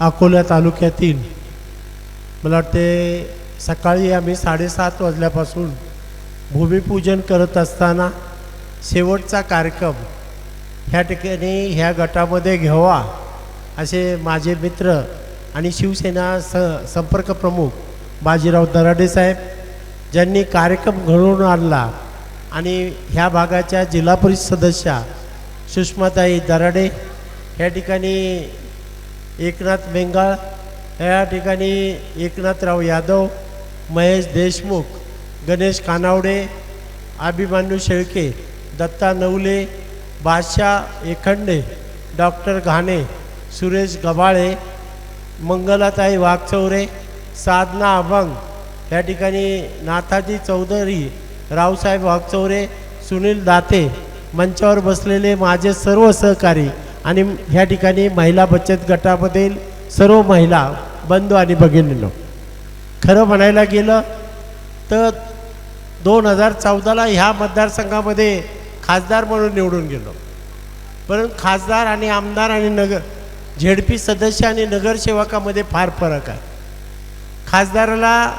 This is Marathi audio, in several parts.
अकोला तालुक्यातील. मला वाटते सकाळी आम्ही साडेसात वाजल्यापासून भूमिपूजन करत असताना शेवटचा कार्यक्रम ह्या ठिकाणी ह्या गटामध्ये घ्यावा असे माझे मित्र आणि शिवसेना स संपर्क प्रमुख बाजीराव दराडे साहेब ज्यांनी कार्यक्रम घडवून आणला आणि ह्या भागाच्या जिल्हा परिषद सदस्या सुषमाताई दराडे ह्या ठिकाणी एकनाथ बेंगाळ या ठिकाणी एकनाथराव यादव महेश देशमुख गणेश कानावडे अभिमान्यू शेळके दत्ता नवले बादशाह एखंडे डॉक्टर घाणे सुरेश गबाळे मंगलाताई वाघचौरे साधना अभंग या ठिकाणी नाथाजी चौधरी रावसाहेब वाघचौरे सुनील दाते मंचावर बसलेले माझे सर्व सहकारी आणि ह्या ठिकाणी महिला बचत गटामधील सर्व महिला बंधू आणि भगिनींनो खरं म्हणायला गेलं तर दोन हजार चौदाला ह्या मतदारसंघामध्ये खासदार म्हणून निवडून गेलो. परंतु खासदार आणि आमदार आणि नगर झेडपी सदस्य आणि नगरसेवकामध्ये फार फरक आहे. खासदाराला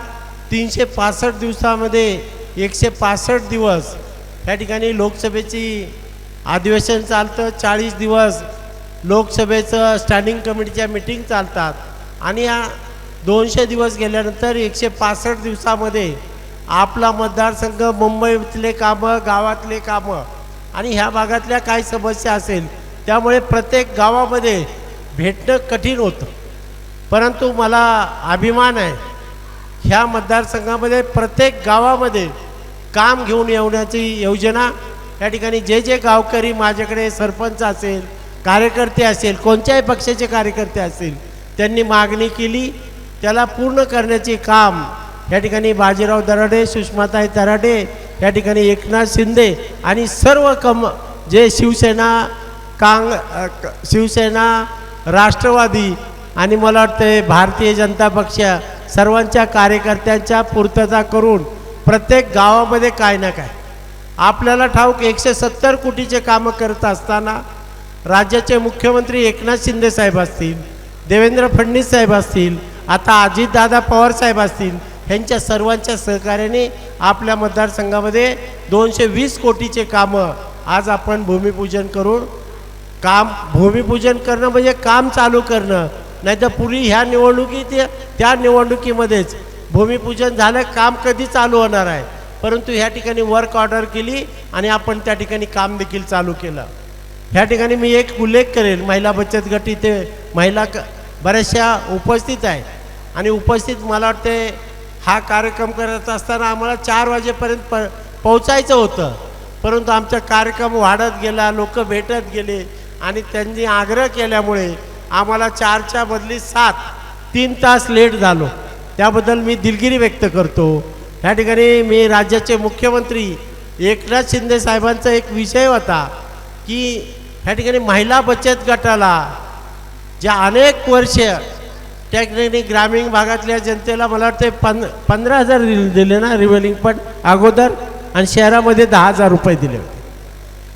तीनशे पासष्ट दिवसामध्ये एकशे पासष्ट दिवस ह्या ठिकाणी लोकसभेची अधिवेशन चालतं चाळीस दिवस लोकसभेचं स्टँडिंग कमिटीच्या मिटिंग चालतात. आणि या दोनशे दिवस गेल्यानंतर एकशे पासष्ट दिवसामध्ये आपला मतदारसंघ मुंबईतले कामं गावातले कामं आणि ह्या भागातल्या काही समस्या असेल त्यामुळे प्रत्येक गावामध्ये भेटणं कठीण होतं. परंतु मला अभिमान आहे ह्या मतदारसंघामध्ये प्रत्येक गावामध्ये काम घेऊन येवण्याची योजना या ठिकाणी जे जे गावकरी माझ्याकडे सरपंच असेल कार्यकर्ते असेल कोणत्याही पक्षाचे कार्यकर्ते असतील त्यांनी मागणी केली. त्याला पूर्ण करण्याचे काम या ठिकाणी बाजीराव दराडे सुषमाताई दराडे या ठिकाणी एकनाथ शिंदे आणि सर्व कम जे शिवसेना कांग शिवसेना राष्ट्रवादी आणि मला वाटतं भारतीय जनता पक्ष सर्वांच्या कार्यकर्त्यांच्या पूर्तता करून प्रत्येक गावामध्ये काय ना काय आपल्याला ठाऊक एकशे सत्तर कोटीचे कामं करत असताना राज्याचे मुख्यमंत्री एकनाथ शिंदे साहेब असतील देवेंद्र फडणवीस साहेब असतील आता अजितदादा पवार साहेब असतील ह्यांच्या सर्वांच्या सहकार्याने आपल्या मतदारसंघामध्ये दोनशे वीस कोटीचे कामं आज आपण भूमिपूजन करून काम भूमिपूजन करणं म्हणजे काम चालू करणं. नाही तर पूर्वी ह्या निवडणुकीत त्या निवडणुकीमध्येच भूमिपूजन झालं काम कधी चालू होणार आहे? परंतु ह्या ठिकाणी वर्क ऑर्डर केली आणि आपण त्या ठिकाणी काम देखील चालू केलं. ह्या ठिकाणी मी एक उल्लेख करेल महिला बचत गट इथे महिला क बऱ्याचशा उपस्थित आहे आणि उपस्थित मला वाटते हा कार्यक्रम करत असताना आम्हाला चार वाजेपर्यंत प पोहोचायचं होतं. परंतु आमचा कार्यक्रम वाढत गेला लोक भेटत गेले आणि त्यांनी आग्रह केल्यामुळे आम्हाला चारच्या बदली सात तीन तास लेट झालो. त्याबद्दल मी दिलगिरी व्यक्त करतो. या ठिकाणी मी राज्याचे मुख्यमंत्री एकनाथ शिंदे साहेबांचा एक विषय होता की ह्या ठिकाणी महिला बचत गटाला ज्या अनेक वर्ष त्या ठिकाणी ग्रामीण भागातल्या जनतेला मला वाटते पं पंधरा हजार दिले दिले ना रिव्हलिंग पण अगोदर आणि शहरामध्ये दहा हजार रुपये दिले होते.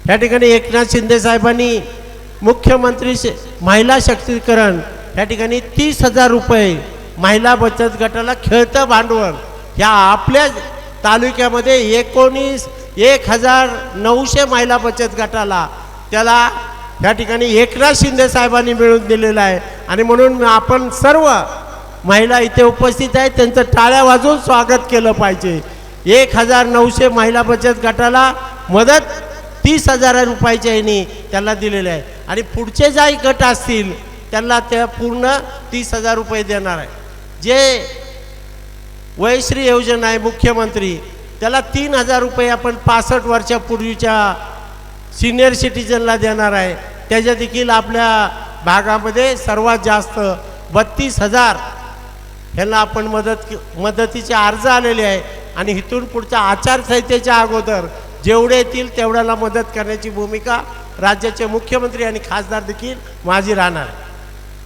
या ठिकाणी एकनाथ शिंदे साहेबांनी मुख्यमंत्री महिला शक्तीकरण या ठिकाणी तीस हजार रुपये महिला बचत गटाला खेळतं भांडवल. ह्या आपल्या तालुक्यामध्ये एकोणीस एक हजार नऊशे महिला बचत गटाला त्याला या ठिकाणी एकनाथ शिंदे साहेबांनी मिळून दिलेलं आहे. आणि म्हणून आपण सर्व महिला इथे उपस्थित आहेत त्यांचं टाळ्या वाजवून स्वागत केलं पाहिजे. एक हजार नऊशे महिला बचत गटाला मदत तीस हजार रुपयाच्या ह्यानी त्याला दिलेले आहे. आणि पुढचे ज्याही गट असतील त्यांना त्या पूर्ण तीस हजार रुपये देणार आहे. जे वयश्री योजना आहे मुख्यमंत्री त्याला तीन हजार रुपये आपण पासष्ट वर्षापूर्वीच्या सिनियर सिटीजनला देणार आहे. त्याच्या देखील आपल्या भागामध्ये सर्वात जास्त बत्तीस हजार ह्यांना आपण मदत मदतीचे अर्ज आलेले आहे. आणि इथून पुढच्या आचारसंहितेच्या अगोदर जेवढे येतील तेवढ्याला मदत करण्याची भूमिका राज्याचे मुख्यमंत्री आणि खासदार देखील माझी राहणार आहे.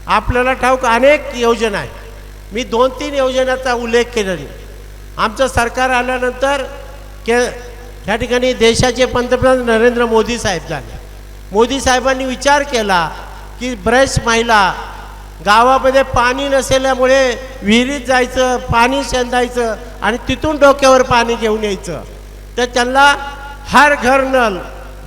आपल्याला ठाऊक अनेक योजना आहेत. मी दोन तीन योजनांचा उल्लेख केलेली आमचं सरकार आल्यानंतर के ह्या ठिकाणी देशाचे पंतप्रधान नरेंद्र मोदी साहेब झाले. मोदी साहेबांनी विचार केला की बरेच महिला गावामध्ये पाणी नसल्यामुळे विहिरीत जायचं पाणी शेंदायचं आणि तिथून डोक्यावर पाणी घेऊन यायचं. तर त्यांना हर घर नळ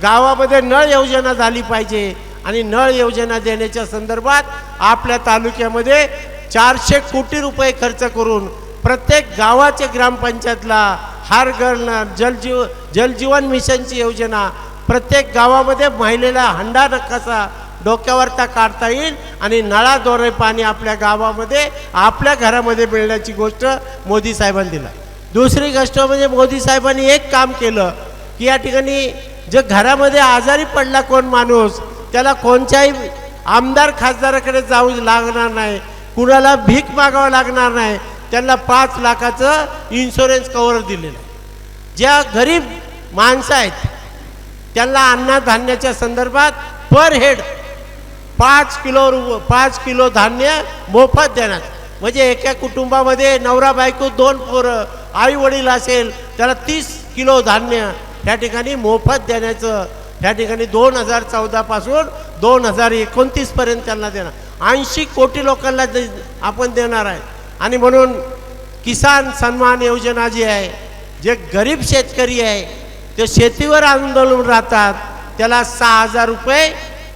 गावामध्ये नळ योजना झाली पाहिजे आणि नळ योजना देण्याच्या संदर्भात आपल्या तालुक्यामध्ये चारशे कोटी रुपये खर्च करून प्रत्येक गावाच्या ग्रामपंचायतला हार घर जलजीव जलजीवन मिशनची योजना प्रत्येक गावामध्ये महिलेला हंडा कसा डोक्यावरता काढता येईल आणि नळाद्वारे पाणी आपल्या गावामध्ये आपल्या घरामध्ये मिळण्याची गोष्ट मोदी साहेबांनी दिला. दुसरी गोष्ट म्हणजे मोदी साहेबांनी एक काम केलं की या ठिकाणी जे घरामध्ये आजारी पडला कोण माणूस त्याला कोणत्याही आमदार खासदाराकडे जाऊ लागणार नाही कुणाला भीक मागावं लागणार नाही त्यांना पाच लाखाचं इन्शुरन्स कवर दिलेलं आहे. ज्या गरीब माणसं आहेत त्यांना अन्नधान्याच्या संदर्भात पर हेड पाच किलो रु पाच किलो धान्य मोफत देण्यात. म्हणजे एका कुटुंबामध्ये नवरा बायको दोन पोरं आई वडील असेल त्याला तीस किलो धान्य त्या ठिकाणी मोफत देण्याचं त्या ठिकाणी दोन हजार चौदापासून दोन हजार एकोणतीसपर्यंत त्यांना देणार. ऐंशी कोटी लोकांना दे आपण देणार आहे आणि म्हणून किसान सन्मान योजना जी आहे जे गरीब शेतकरी आहे ते शेतीवर आंदोलन राहतात त्याला सहा हजार रुपये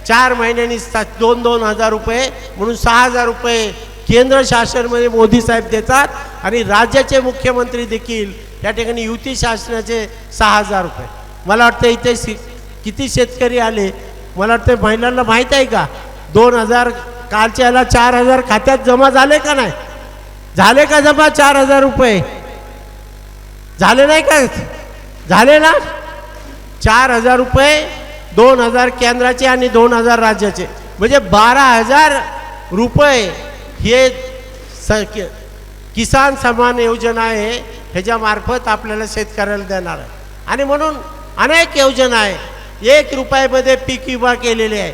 चार महिन्यांनी सा दोन दोन हजार रुपये म्हणून सहा हजार रुपये केंद्र शासनमध्ये मोदी साहेब देतात आणि राज्याचे मुख्यमंत्री देखील या ठिकाणी युती शासनाचे सहा हजार रुपये. मला वाटतं इथे शि किती शेतकरी आले मला वाटतं महिलांना माहीत आहे का? दोन हजार कालच्या याला चार हजार खात्यात जमा झाले का नाही? झाले का जमा चार हजार रुपये? झाले नाही का? झाले ना? चार हजार रुपये दोन हजार केंद्राचे आणि दोन हजार राज्याचे. म्हणजे बारा हजार रुपये हे स किसान सन्मान योजना आहे ह्याच्यामार्फत आपल्याला शेतकऱ्याला देणार आहे. आणि म्हणून अनेक योजना आहे. एक रुपयामध्ये पीक विमा केलेले आहे.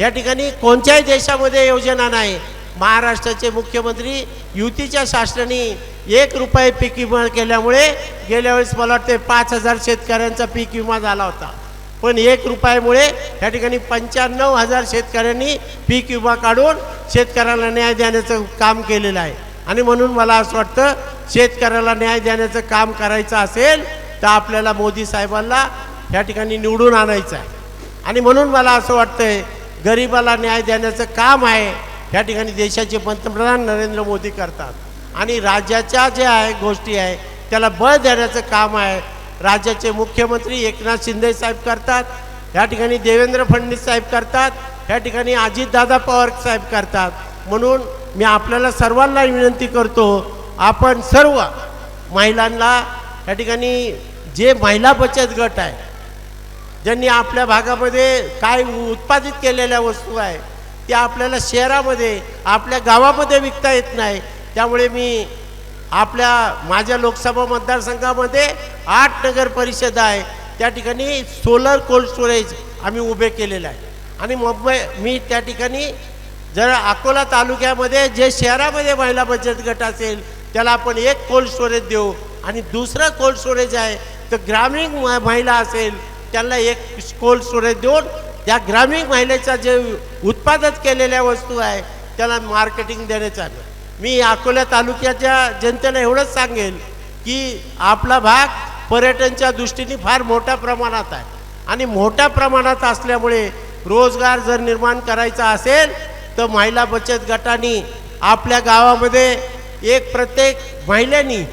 या ठिकाणी कोणत्याही देशामध्ये योजना नाही. महाराष्ट्राचे मुख्यमंत्री युतीच्या शासनाने एक रुपये पीक विमा केल्यामुळे गेल्या वेळेस मला वाटते पाच हजार शेतकऱ्यांचा पीक विमा झाला होता. पण एक रुपयामुळे या ठिकाणी पंच्याण्णव हजार शेतकऱ्यांनी पीक विमा काढून शेतकऱ्याला न्याय देण्याचं काम केलेलं आहे. आणि म्हणून मला असं वाटतं शेतकऱ्याला न्याय देण्याचं काम करायचं असेल तर आपल्याला मोदी साहेबांना या ठिकाणी निवडून आणायचं आहे. आणि म्हणून मला असं वाटतंय गरिबाला न्याय देण्याचं काम आहे या ठिकाणी देशाचे पंतप्रधान नरेंद्र मोदी करतात. आणि राज्याच्या ज्या आहे गोष्टी आहे त्याला बळ देण्याचं काम आहे. राज्याचे मुख्यमंत्री एकनाथ शिंदे साहेब करतात. या ठिकाणी देवेंद्र फडणवीस साहेब करतात. या ठिकाणी अजितदादा पवार साहेब करतात. म्हणून मी आपल्याला सर्वांना विनंती करतो आपण सर्व महिलांना या ठिकाणी जे महिला बचत गट आहे ज्यांनी आपल्या भागामध्ये काय उत्पादित केलेल्या वस्तू आहे त्या आपल्याला शहरामध्ये आपल्या गावामध्ये विकता येत नाही. त्यामुळे मी आपल्या माझ्या लोकसभा मतदारसंघामध्ये आठ नगर परिषद आहे. त्या ठिकाणी सोलर कोल्ड स्टोरेज आम्ही उभे केलेलं आहे. आणि मुंबई मी त्या ठिकाणी जर अकोला तालुक्यामध्ये जे शहरामध्ये महिला बचत गट असेल त्याला आपण एक कोल्ड स्टोरेज देऊ. आणि दुसरं कोल्ड स्टोरेज आहे तर ग्रामीण म- महिला असेल त्यांना एक कोल्ड स्टोरेज देऊन त्या ग्रामीण महिलेचा जे उत्पादन केलेल्या वस्तू आहे त्याला मार्केटिंग देण्याचं आहे. मी अकोला तालुक्याच्या जनतेला एवढंच सांगेन की आपला भाग पर्यटनच्या दृष्टीने फार मोठ्या प्रमाणात आहे. आणि मोठ्या प्रमाणात असल्यामुळे रोजगार जर निर्माण करायचा असेल तर महिला बचत गटांनी आपल्या गावामध्ये एक प्रत्येक महिलेनी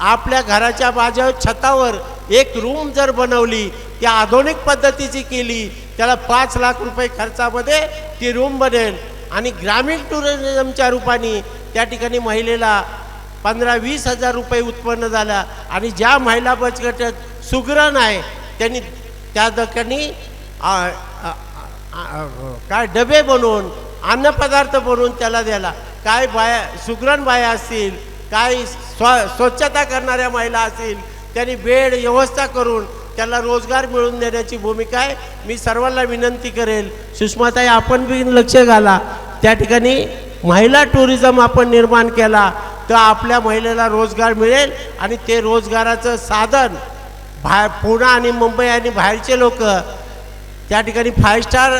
आपल्या घराच्या बाजू छतावर एक रूम जर बनवली ती आधुनिक पद्धतीची केली त्याला पाच लाख रुपये खर्चामध्ये ती रूम बनेल. आणि ग्रामीण टुरिझमच्या रूपाने त्या ठिकाणी महिलेला पंधरा वीस हजार रुपये उत्पन्न झाला. आणि ज्या महिला बचगटात सुग्रण सुगरण आहे त्यांनी त्या ठिकाणी काय डबे बनवून अन्नपदार्थ बनवून त्याला द्यायला. काय बाया सुगरण बाया असतील काय स्व स्वच्छता करणाऱ्या महिला असतील त्यांनी बेड व्यवस्था करून त्याला रोजगार मिळवून देण्याची भूमिका आहे. मी सर्वांना विनंती करेल सुषमाताई आपण बी लक्ष घाला. त्या ठिकाणी महिला टुरिझम आपण निर्माण केला तर आपल्या महिलेला रोजगार मिळेल आणि ते रोजगाराचं साधन बाहेर पुणे आणि मुंबई आणि बाहेरचे लोक त्या ठिकाणी फाय स्टार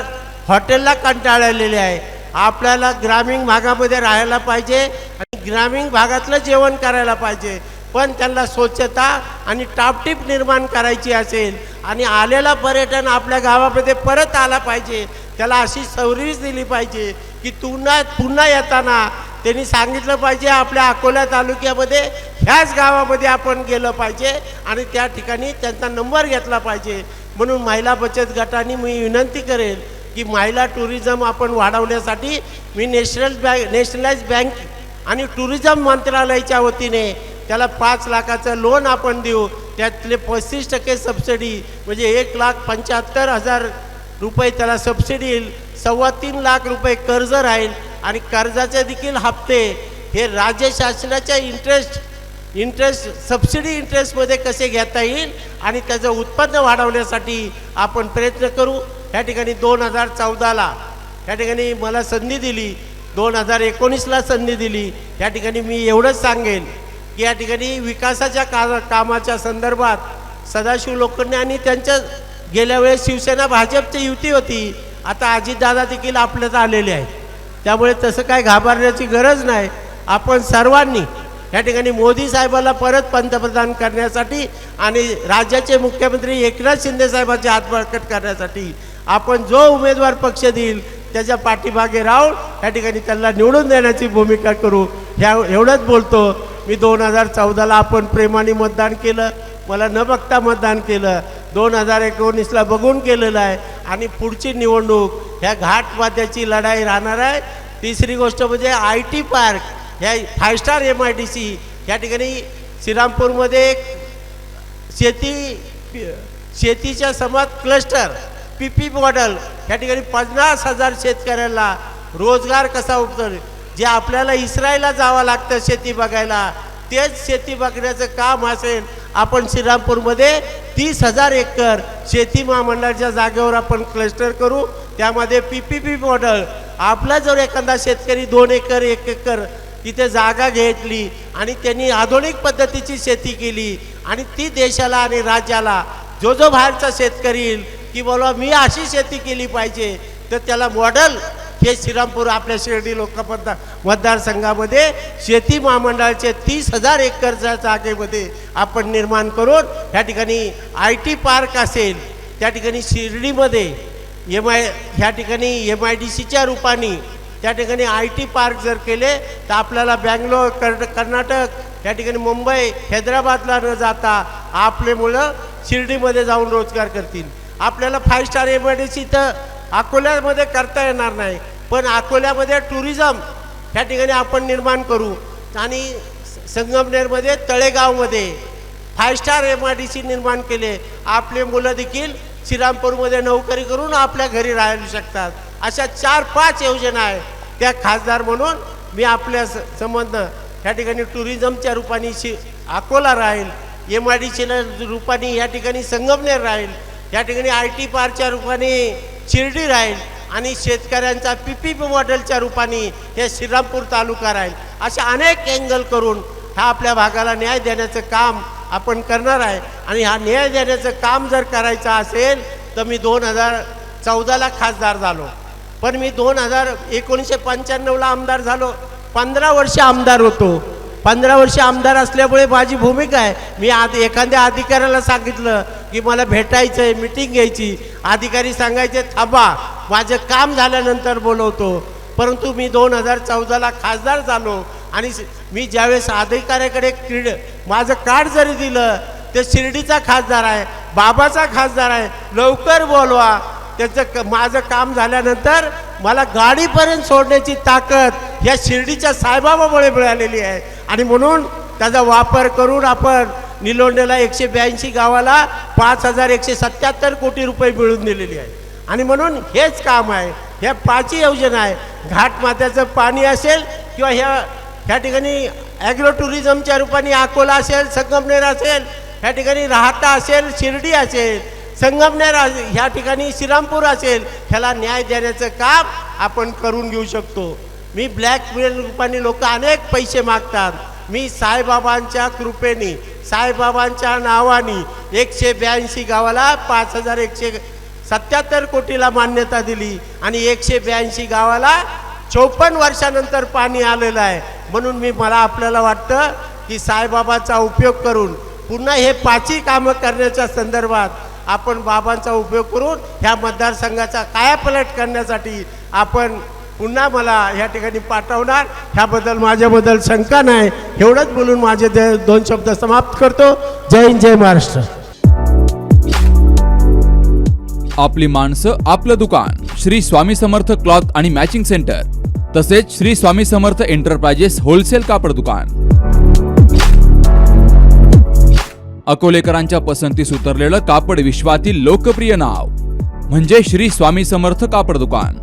हॉटेलला कंटाळलेले आहे. आपल्याला ग्रामीण भागामध्ये राहायला पाहिजे आणि ग्रामीण भागातलं जेवण करायला पाहिजे. पण त्यांना स्वच्छता आणि टापटीप निर्माण करायची असेल आणि आलेला पर्यटन आपल्या गावामध्ये परत आला पाहिजे त्याला अशी सर्व्हिस दिली पाहिजे की तुना पुन्हा येताना त्यांनी सांगितलं पाहिजे आपल्या अकोला तालुक्यामध्ये ह्याच गावामध्ये आपण गेलं पाहिजे आणि त्या ठिकाणी त्यांचा नंबर घेतला पाहिजे. म्हणून महिला बचत गटाने मी विनंती करेल की महिला टुरिझम आपण वाढवण्यासाठी मी नॅशनल बँक नॅशनलाइज बँक आणि टुरिझम मंत्रालयाच्या वतीने त्याला पाच लाखाचं लोन आपण देऊ. त्यातले पस्तीस टक्के सबसिडी म्हणजे एक लाख पंच्याहत्तर हजार रुपये त्याला सबसिडी येईल. सव्वा तीन लाख रुपये कर्ज राहील. आणि कर्जाचे देखील हप्ते. हे राज्य शासनाच्या इंटरेस्ट इंटरेस्ट सबसिडी इंटरेस्टमध्ये कसे घेता येईल आणि त्याचं उत्पन्न वाढवण्यासाठी आपण प्रयत्न करू. या ठिकाणी दोन हजार चौदाला या ठिकाणी मला संधी दिली. दोन हजार एकोणीसला संधी दिली. या ठिकाणी मी एवढंच सांगेन. या ठिकाणी विकासाच्या का कामाच्या संदर्भात सदाशिव लोखंडे आणि त्यांच्या गेल्या वेळेस शिवसेना भाजपची युती होती. आता अजितदादा देखील आपल्यात आलेले आहेत. त्यामुळे तसं काय घाबरण्याची गरज नाही. आपण सर्वांनी या ठिकाणी मोदी साहेबाला परत पंतप्रधान करण्यासाठी आणि राज्याचे मुख्यमंत्री एकनाथ शिंदे साहेबांचे हातबळकट करण्यासाठी आपण जो उमेदवार पक्ष देईल त्याच्या पाठीमागे राहून या ठिकाणी त्यांना निवडून देण्याची भूमिका करू. ह्या एवढंच बोलतो. मी दोन हजार चौदाला आपण प्रेमाने मतदान केलं. मला न बघता मतदान केलं. दोन हजार एकोणीसला बघून केलेलं आहे. आणि पुढची निवडणूक ह्या घाटवाद्याची लढाई राहणार आहे. तिसरी गोष्ट म्हणजे आय टी पार्क ह्या five star M I D C ह्या ठिकाणी श्रीरामपूरमध्ये एक शेती शेतीच्या समाज क्लस्टर पी पी मॉडल या ठिकाणी पन्नास हजार शेतकऱ्यांना रोजगार कसा उपलब्ध जे आपल्याला इस्रायला जावं लागतं शेती बघायला तेच शेती बघण्याचं काम असेल आपण श्रीरामपूरमध्ये तीस हजार एकर शेती महामंडळाच्या जागेवर आपण क्लस्टर करू. त्यामध्ये पी पी पी मॉडल आपला जर एखादा शेतकरी दोन एकर एक एकर तिथे जागा घेतली आणि त्यांनी आधुनिक पद्धतीची शेती केली आणि ती देशाला आणि राज्याला जो जो बाहेरचा शेतकरी येईल की बोला मी अशी शेती केली पाहिजे तर त्याला मॉडल हे श्रीरामपूर आपल्या शिर्डी लोकमतदार मतदारसंघामध्ये शेती महामंडळाचे तीस हजार एकरच्या जागेमध्ये आपण निर्माण करून ह्या ठिकाणी आय टी पार्क असेल त्या ठिकाणी शिर्डीमध्ये एम आय ह्या ठिकाणी एम आय डी सीच्या रूपाने त्या ठिकाणी आय टी पार्क जर केले तर आपल्याला बँगलोर कर् कर्नाटक त्या ठिकाणी मुंबई हैदराबादला न जाता आपले मुलं शिर्डीमध्ये जाऊन रोजगार करतील. आपल्याला five star M I D C तर अकोल्यामध्ये करता येणार नाही. पण अकोल्यामध्ये टुरिझम ह्या ठिकाणी आपण निर्माण करू. आणि संगमनेरमध्ये तळेगावमध्ये five star M I D C निर्माण केले. आपले मुलं देखील श्रीरामपूरमध्ये नोकरी करून आपल्या घरी राहू शकतात. अशा चार पाच योजना आहे. त्या खासदार म्हणून मी आपल्या स- संबंध ह्या ठिकाणी टुरिझमच्या रूपाने शि अकोला राहील. एम आय डी सीला रूपाने या ठिकाणी संगमनेर राहील. या ठिकाणी आय टी पार्कच्या रूपाने शिर्डी राहील. आणि शेतकऱ्यांचा पी पी पी मॉडेलच्या रूपाने हे श्रीरामपूर तालुका राहील. अशा अनेक अँगल करून हा आपल्या भागाला न्याय देण्याचं काम आपण करणार आहे. आणि हा न्याय देण्याचं काम जर करायचं असेल तर मी दोन हजार चौदाला खासदार झालो. पण मी दोन हजार एकोणीसशे पंच्याण्णवला आमदार झालो. पंधरा वर्ष आमदार होतो. पंधरा वर्ष आमदार असल्यामुळे माझी भूमिका आहे. मी आधी एखाद्या अधिकाऱ्याला सांगितलं की मला भेटायचं आहे मिटिंग घ्यायची. अधिकारी सांगायचे थांबा माझं काम झाल्यानंतर बोलवतो. परंतु मी दोन हजार चौदाला खासदार झालो आणि मी ज्यावेळेस अधिकाऱ्याकडे क्रीड माझं कार्ड जरी दिलं ते शिर्डीचा खासदार आहे बाबाचा खासदार आहे लवकर बोलवा. त्याचं क माझं काम झाल्यानंतर मला गाडीपर्यंत सोडण्याची ताकद या शिर्डीच्या साईबाबामुळे मिळालेली आहे. आणि म्हणून त्याचा वापर करून आपण निलोंडेला एकशे ब्याऐंशी गावाला पाच हजार एकशे सत्याहत्तर कोटी रुपये मिळून दिलेली आहे. आणि म्हणून हेच काम आहे. ह्या पाचही योजना आहे. घाटमात्याचं पाणी असेल किंवा ह्या ह्या ठिकाणी ॲग्रो टुरिझमच्या रूपाने अकोला असेल संगमनेर असेल ह्या ठिकाणी राहता असेल शिर्डी असेल संगमनेर ह्या ठिकाणी श्रीरामपूर असेल ह्याला न्याय देण्याचं काम आपण करून घेऊ शकतो. मी ब्लॅकमेल रूपाने लोक अनेक पैसे मागतात. मी साईबाबांच्या कृपेने साईबाबांच्या नावाने एकशे ब्याऐंशी गावाला पाच हजार एकशे सत्याहत्तर कोटीला मान्यता दिली आणि एकशे ब्याऐंशी गावाला चौपन्न वर्षानंतर पाणी आलेलं आहे. म्हणून मी मला आपल्याला वाटतं की साईबाबाचा उपयोग करून पुन्हा हे पाचही कामं करण्याच्या संदर्भात आपण बाबांचा उपयोग करून ह्या मतदारसंघाचा कायापलट करण्यासाठी आपण पुन्हा मला ह्या ठिकाणी पाठवणार. ह्याबद्दल माझ्याबद्दल शंका नाही. एवढंच बोलून माझे दोन शब्द समाप्त करतो. जय हिंद जय महाराष्ट्र. आपली माणसं आपलं दुकान. श्री स्वामी समर्थ क्लॉथ आणि मॅचिंग सेंटर. तसेच श्री स्वामी समर्थ एंटरप्राइजेस होलसेल कापड दुकान. अकोलेकरांच्या पसंतीस उतरलेलं कापड विश्वातील लोकप्रिय नाव. म्हणजे श्री स्वामी समर्थ कापड दुकान.